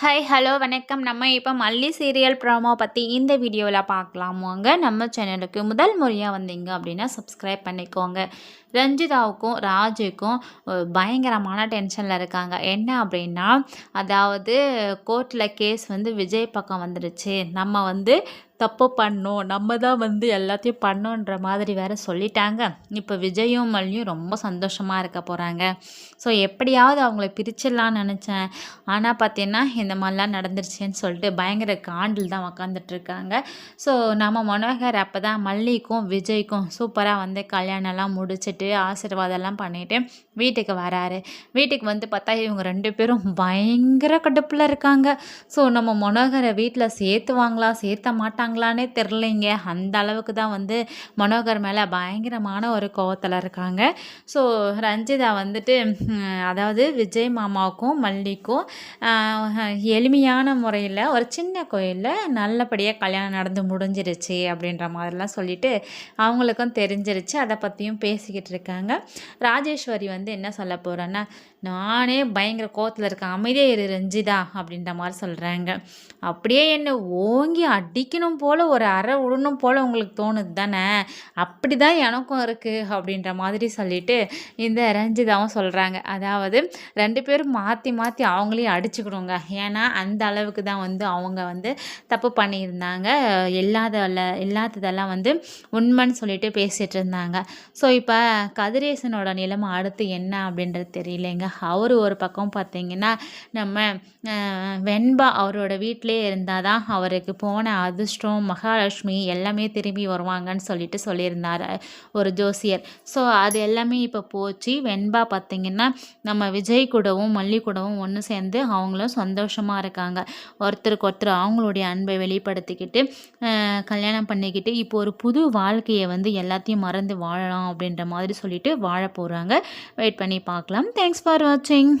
Hi hello வணக்கம். நம்ம இப்போ மல்லி சீரியல் ப்ரோமோ பற்றி இந்த வீடியோவில் பார்க்கலாம். வாங்க நம்ம சேனலுக்கு முதல் முறையாக வந்தீங்க அப்படின்னா சப்ஸ்கிரைப் பண்ணிக்கோங்க. ரஞ்சிதாவுக்கும் ராஜுக்கும் பயங்கரமான டென்ஷனில் இருக்காங்க. என்ன அப்படின்னா அதாவது கோர்ட்டில் கேஸ் வந்து விஜய் பக்கம் வந்துடுச்சு நம்ம வந்து தப்பு பண்ணோம் நம்ம தான் வந்து எல்லாத்தையும் பண்ணோன்ற மாதிரி வேறு சொல்லிட்டாங்க. இப்போ விஜயும் மல்லியும் ரொம்ப சந்தோஷமாக இருக்க போகிறாங்க ஸோ எப்படியாவது அவங்கள பிரிச்சிடலான்னு நினச்சேன். ஆனால் பார்த்தீங்கன்னா இந்த மாதிரிலாம் நடந்துருச்சுன்னு சொல்லிட்டு பயங்கர காண்டில் தான் உக்காந்துட்ருக்காங்க ஸோ நம்ம மனோகர் அப்போ தான் மல்லிக்கும் விஜய்க்கும் சூப்பராக வந்து கல்யாணம்லாம் முடிச்சுட்டு ஆசீர்வாதம்லாம் பண்ணிவிட்டு வீட்டுக்கு வராரு. வீட்டுக்கு வந்து பார்த்தா இவங்க ரெண்டு பேரும் பயங்கர கடுப்பில் இருக்காங்க. ஸோ நம்ம மனோகரை வீட்டில் சேர்த்துவாங்களா சேர்த்த மாட்டாங்களானே தெரிலைங்க அந்த அளவுக்கு தான் வந்து மனோகர் மேலே பயங்கரமான ஒரு கோவத்தில் இருக்காங்க. ஸோ ரஞ்சிதா வந்துட்டு அதாவது விஜய் மாமாவுக்கும் மல்லிக்கும் எளிமையான முறையில் ஒரு சின்ன கோயிலில் நல்லபடியாக கல்யாணம் நடந்து முடிஞ்சிருச்சு அப்படின்ற மாதிரிலாம் சொல்லிட்டு அவங்களுக்கும் தெரிஞ்சிருச்சு. அதை பற்றியும் பேசிக்கிட்டு இருக்காங்க. ராஜேஸ்வரி வந்து என்ன சொல்ல போகிறேன்னா நானே பயங்கர கோவத்தில் இருக்கேன். அமைதியாக இரு ரஞ்சிதா அப்படின்ற மாதிரி சொல்கிறாங்க அப்படியே என்னை ஓங்கி அடிக்கணும் போல் ஒரு அரை உடனும் போல் உங்களுக்கு தோணுது தானே? அப்படி தான் எனக்கும் இருக்குது அப்படின்ற மாதிரி சொல்லிட்டு இந்த ரஞ்சிதாவும் சொல்கிறாங்க அதாவது ரெண்டு பேரும் மாற்றி மாற்றி அவங்களையும் அடிச்சுக்கணுங்க ஏன்னா அந்த அளவுக்கு தான் வந்து அவங்க வந்து தப்பு பண்ணியிருந்தாங்க. இல்லாத இல்லாததெல்லாம் வந்து உண்மைன்னு சொல்லிட்டு பேசிகிட்டு இருந்தாங்க. ஸோ இப்போ கதிரேசனோட நிலைமை அடுத்து என்ன அப்படின்றது தெரியலைங்க. அவர் ஒரு பக்கம் பார்த்தீங்கன்னா நம்ம வெண்பா அவரோட வீட்டிலே இருந்தால் தான் அவருக்கு போன அதிர்ஷ்டம் மகாலட்சுமி எல்லாமே திரும்பி வருவாங்கன்னு சொல்லிட்டு சொல்லியிருந்தார் ஒரு ஜோசியர். ஸோ அது எல்லாமே இப்போ போச்சு. வெண்பா பார்த்திங்கன்னா நம்ம விஜய் கூடவும் மல்லி கூடவும் ஒன்று சேர்ந்து அவங்களும் சந்தோஷமாக இருக்காங்க. ஒருத்தருக்கு ஒருத்தர் அவங்களுடைய அன்பை வெளிப்படுத்திக்கிட்டு கல்யாணம் பண்ணிக்கிட்டு இப்போ ஒரு புது வாழ்க்கையை வந்து எல்லாத்தையும் மறந்து வாழலாம் அப்படின்ற மாதிரி சொல்லிட்டு வாழ போகிறாங்க வெயிட் பண்ணி பார்க்கலாம். தேங்க்ஸ் ஃபார் வாட்சிங்